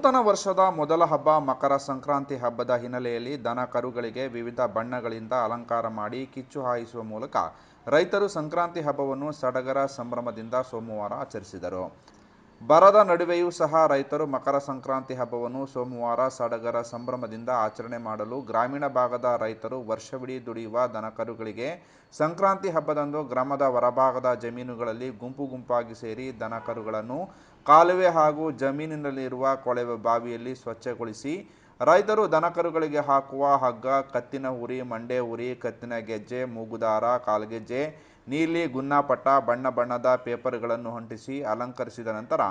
ನೂತನ ವರ್ಷದ ಮೊದಲ ಹಬ್ಬ ಮಕರ ಸಂಕ್ರಾಂತಿ ಹಬ್ಬದ ಹಿನ್ನೆಲೆಯಲ್ಲಿ ದನ ಕರುಗಳಿಗೆ ವಿವಿಧ ಬಣ್ಣಗಳಿಂದ ಅಲಂಕಾರ ಮಾಡಿ ಕಿಚ್ಚು ಹಾಯಿಸುವ ಮೂಲಕ ರೈತರು ಸಂಕ್ರಾಂತಿ ಹಬ್ಬವನ್ನು ಸಡಗರ ಸಂಭ್ರಮದಿಂದ ಸೋಮವಾರ ಆಚರಿಸಿದರು. ಬರದ ನಡುವೆಯೂ ಸಹ ರೈತರು ಮಕರ ಸಂಕ್ರಾಂತಿ ಹಬ್ಬವನ್ನು ಸೋಮವಾರ ಸಡಗರ ಸಂಭ್ರಮದಿಂದ ಆಚರಣೆ ಮಾಡಲು ಗ್ರಾಮೀಣ ಭಾಗದ ರೈತರು ವರ್ಷವಿಡೀ ದುಡಿಯುವ ದನಕರುಗಳಿಗೆ ಸಂಕ್ರಾಂತಿ ಹಬ್ಬದಂದು ಗ್ರಾಮದ ಹೊರಭಾಗದ ಜಮೀನುಗಳಲ್ಲಿ ಗುಂಪು ಗುಂಪಾಗಿ ಸೇರಿ ದನಕರುಗಳನ್ನು ಕಾಲುವೆ ಹಾಗೂ ಜಮೀನಿನಲ್ಲಿರುವ ಕೊಳವೆ ಬಾವಿಯಲ್ಲಿ ಸ್ವಚ್ಛಗೊಳಿಸಿ ರೈತರು ದನಕರುಗಳಿಗೆ ಹಾಕುವ ಹಗ್ಗ, ಕತ್ತಿನ ಉರಿ, ಮಂಡೆ ಉರಿ, ಕತ್ತಿನ ಗೆಜ್ಜೆ, ಮೂಗುದಾರ, ಕಾಲ್ಗೆಜ್ಜೆ, ನೀಲಿ ಗುನ್ನಾಪಟ್ಟ, ಬಣ್ಣ ಬಣ್ಣದ ಪೇಪರ್ಗಳನ್ನು ಅಂಟಿಸಿ ಅಲಂಕರಿಸಿದ ನಂತರ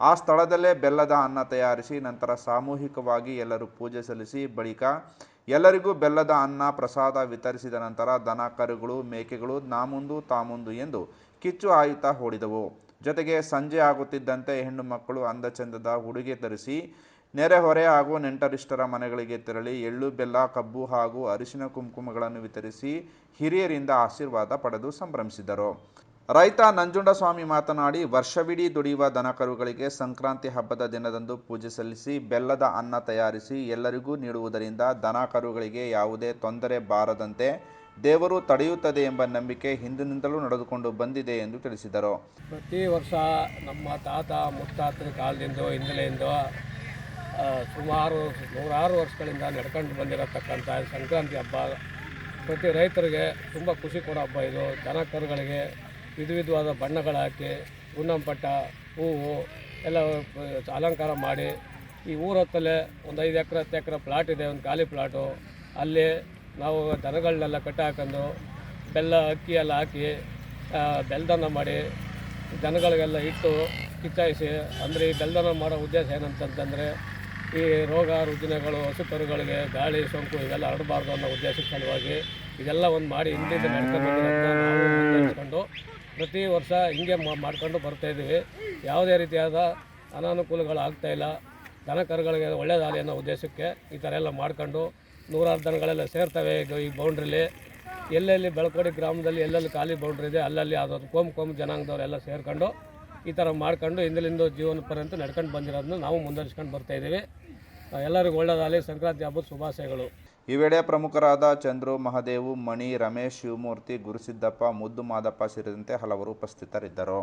ಆ ಸ್ಥಳದಲ್ಲೇ ಬೆಲ್ಲದ ಅನ್ನ ತಯಾರಿಸಿ ನಂತರ ಸಾಮೂಹಿಕವಾಗಿ ಎಲ್ಲರೂ ಪೂಜೆ ಸಲ್ಲಿಸಿ ಬಳಿಕ ಎಲ್ಲರಿಗೂ ಬೆಲ್ಲದ ಅನ್ನ ಪ್ರಸಾದ ವಿತರಿಸಿದ ನಂತರ ದನ ಕರುಗಳು ಮೇಕೆಗಳು ನಾಮುಂದು, ತಾಮುಂದು ಎಂದು ಕಿಚ್ಚು ಆಯುತ ಓಡಿದವು ಜೊತೆಗೆ ಸಂಜೆ ಆಗುತ್ತಿದ್ದಂತೆ ಹೆಣ್ಣು ಮಕ್ಕಳು ಅಂದಚಂದದ ಉಡುಗೆ ಧರಿಸಿ ನೆರೆಹೊರೆ ಹಾಗೂ ನೆಂಟರಿಷ್ಟರ ಮನೆಗಳಿಗೆ ತೆರಳಿ ಎಳ್ಳು, ಬೆಲ್ಲ, ಕಬ್ಬು ಹಾಗೂ ಅರಿಶಿನ ಕುಂಕುಮಗಳನ್ನು ವಿತರಿಸಿ ಹಿರಿಯರಿಂದ ಆಶೀರ್ವಾದ ಪಡೆದು ಸಂಭ್ರಮಿಸಿದರು. ರೈತ ನಂಜುಂಡಸ್ವಾಮಿ ಮಾತನಾಡಿ, ವರ್ಷವಿಡೀ ದುಡಿಯುವ ದನಕರುಗಳಿಗೆ ಸಂಕ್ರಾಂತಿ ಹಬ್ಬದ ದಿನದಂದು ಪೂಜೆ ಸಲ್ಲಿಸಿ, ಬೆಲ್ಲದ ಅನ್ನ ತಯಾರಿಸಿ ಎಲ್ಲರಿಗೂ ನೀಡುವುದರಿಂದ ದನ ಕರುಗಳಿಗೆ ಯಾವುದೇ ತೊಂದರೆ ಬಾರದಂತೆ ದೇವರು ತಡೆಯುತ್ತದೆ ಎಂಬ ನಂಬಿಕೆ ಹಿಂದಿನಿಂದಲೂ ನಡೆದುಕೊಂಡು ಬಂದಿದೆ ಎಂದು ತಿಳಿಸಿದರು. ಪ್ರತಿ ವರ್ಷ ನಮ್ಮ ತಾತ ಮುತ್ತಾತನ ಕಾಲದಿಂದ ಹಿಂದಲೆಯಿಂದ ಆ, ಸುಮಾರು ನೂರಾರು ವರ್ಷಗಳಿಂದ ನಡ್ಕೊಂಡು ಬಂದಿರತಕ್ಕಂಥ ಸಂಕ್ರಾಂತಿ ಹಬ್ಬ ಪ್ರತಿ ರೈತರಿಗೆ ತುಂಬ ಖುಷಿ ಕೊಡೋ ಹಬ್ಬ ಇದು. ದನ ಕರುಗಳಿಗೆ ವಿಧ ವಿಧವಾದ ಬಣ್ಣಗಳು ಹಾಕಿ ಗುಣಮಟ್ಟ ಹೂವು ಎಲ್ಲ ಅಲಂಕಾರ ಮಾಡಿ ಈ ಊರ ಹತ್ತಲೇ ಒಂದು ಐದು ಎಕರೆ ಹತ್ತು ಎಕರೆ ಪ್ಲಾಟ್ ಇದೆ ಒಂದು ಖಾಲಿ ಪ್ಲಾಟು. ಅಲ್ಲಿ ನಾವು ದನಗಳನ್ನೆಲ್ಲ ಕಟ್ಟಾಕೊಂಡು ಬೆಲ್ಲ ಅಕ್ಕಿ ಎಲ್ಲ ಹಾಕಿ ಬೆಲ್ದನ ಮಾಡಿ ದನಗಳಿಗೆಲ್ಲ ಇಟ್ಟು ಕಿಚ್ಚಾಯಿಸಿ ಅಂದರೆ ಈ ಬೆಲ್ದನ ಮಾಡೋ ಉದ್ದೇಶ ಏನಂತಂತಂದರೆ ಈ ರೋಗ ರುಜಿನಗಳು, ಹಸು ಕರುಗಳಿಗೆ ಗಾಳಿ, ಸೋಂಕು ಇವೆಲ್ಲ ಹರಡಬಾರ್ದು ಅನ್ನೋ ಉದ್ದೇಶದ ಸಲುವಾಗಿ ಇದೆಲ್ಲ ಒಂದು ಮಾಡಿ ಹಿಂದಿಂದ ನಡ್ಕೊಂಡು ಪ್ರತಿ ವರ್ಷ ಹಿಂಗೆ ಮಾಡ್ಕೊಂಡು ಬರ್ತಾಯಿದ್ದೀವಿ ಯಾವುದೇ ರೀತಿಯಾದ ಅನಾನುಕೂಲಗಳು ಆಗ್ತಾಯಿಲ್ಲ ದನ ಕರುಗಳಿಗೆ ಒಳ್ಳೆಯದಾಗಲಿ ಅನ್ನೋ ಉದ್ದೇಶಕ್ಕೆ ಈ ಥರ ಎಲ್ಲ ಮಾಡ್ಕೊಂಡು ನೂರಾರು ದನಗಳೆಲ್ಲ ಸೇರ್ತವೆ ಈ ಬೌಂಡ್ರಿಲಿ ಎಲ್ಲೆಲ್ಲಿ ಬೆಳಕೋಡಿ ಗ್ರಾಮದಲ್ಲಿ ಎಲ್ಲೆಲ್ಲಿ ಖಾಲಿ ಬೌಂಡ್ರಿ ಇದೆ, ಅಲ್ಲಲ್ಲಿ ಅದೊಂದು ಕೋಮ್ ಕೋಮ್ ಜನಾಂಗದವರೆಲ್ಲ ಸೇರ್ಕೊಂಡು ಈ ಥರ ಮಾಡ್ಕೊಂಡು ಹಿಂದಲಿಂದ ಜೀವನ ಪರ್ಯಂತ ನಡ್ಕೊಂಡು ಬಂದಿರೋದನ್ನ ನಾವು ಮುಂದುವರಿಸ್ಕೊಂಡು ಬರ್ತಾ ಇದ್ದೀವಿ. ಎಲ್ಲರಿಗೂ ಒಳ್ಳೆಯದಾಗಲಿ ಸಂಕ್ರಾಂತಿ ಹಬ್ಬದ ಶುಭಾಶಯಗಳು. ಈ ವೇಳೆ ಪ್ರಮುಖರಾದ ಚಂದ್ರು, ಮಹದೇವು, ಮಣಿ, ರಮೇಶ್, ಶಿವಮೂರ್ತಿ, ಗುರುಸಿದ್ದಪ್ಪ, ಮುದ್ದು ಮಾದಪ್ಪ ಸೇರಿದಂತೆ ಹಲವರು ಉಪಸ್ಥಿತರಿದ್ದರು.